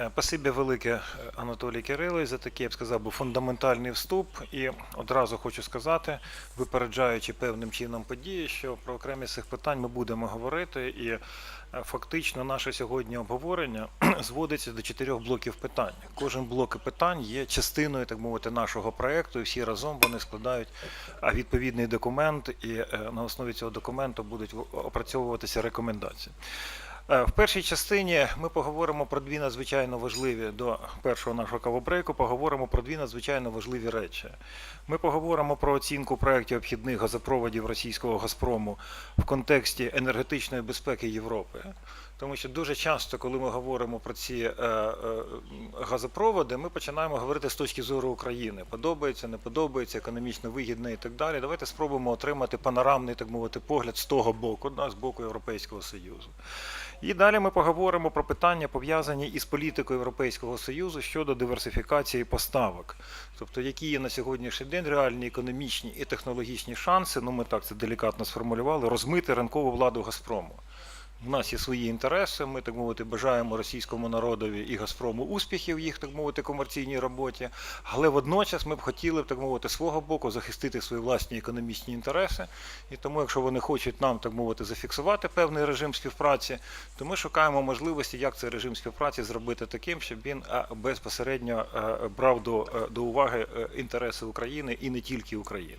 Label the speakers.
Speaker 1: Е, Спасибі велике е, Анатолій Кирилович за такий, я б сказав, би, фундаментальний вступ. І одразу хочу сказати, випереджаючи певним чином події, що про окремі з цих питань ми будемо говорити. І е, фактично наше сьогодні обговорення зводиться до чотирьох блоків питань. Кожен блок питань є частиною, так мовити, нашого проекту, і всі разом вони складають відповідний документ, і на основі цього документу будуть опрацьовуватися рекомендації. Е, В першій частині ми поговоримо про дві надзвичайно важливі до першого нашого кавобрейку. Поговоримо про дві надзвичайно важливі речі. Ми поговоримо про оцінку проєктів обхідних газопроводів російського Газпрому в контексті енергетичної безпеки Європи. Тому що дуже часто, коли ми говоримо про ці е, е, газопроводи, ми починаємо говорити з точки зору України. Подобається, не подобається, економічно вигідно і так далі. Давайте спробуємо отримати панорамний, так мовити, погляд з того боку, да, з боку Європейського Союзу. І далі ми поговоримо про питання, пов'язані із політикою Європейського Союзу щодо диверсифікації поставок. Тобто, які є на сьогоднішній день реальні економічні і технологічні шанси, ну ми так це делікатно сформулювали, розмити ринкову владу Газпрому. У нас є свої інтереси. Ми так мовити бажаємо російському народові і Газпрому успіхів в їх так мовити комерційній роботі. Але водночас ми б хотіли так мовити свого боку захистити свої власні економічні інтереси. І тому, якщо вони хочуть нам так мовити зафіксувати певний режим співпраці, то ми шукаємо можливості, як цей режим співпраці зробити таким, щоб він безпосередньо е, брав до, е, до уваги е, інтереси України і не тільки України.